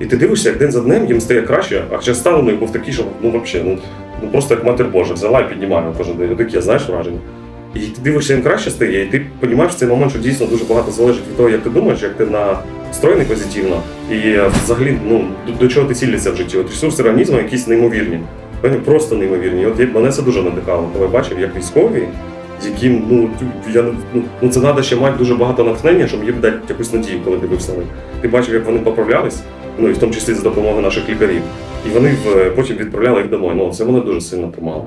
і ти дивишся, як день за днем їм стає краще, а хоча стан у них був такий, що ну взагалі, ну, ну просто як матір Божа, взяла і піднімає кожен день. Таке, знаєш, враження. І ти дивишся, їм краще стає, і ти розумієш цей момент, що дійсно дуже багато залежить від того, як ти думаєш, як ти настроєний позитивно, і взагалі ну, до, до чого ти цілишся в житті. От ресурси організму якісь неймовірні. Вони просто неймовірні. От мене це дуже надихало, коли бачив, як військові, яким ну я ну, ну це треба ще мати дуже багато натхнення, щоб їм дати якусь надію, коли дивився на. Ти бачив, як вони поправлялись, ну і в тому числі за допомогою наших лікарів. І вони потім відправляли їх домой. Ну це мене дуже сильно тримало.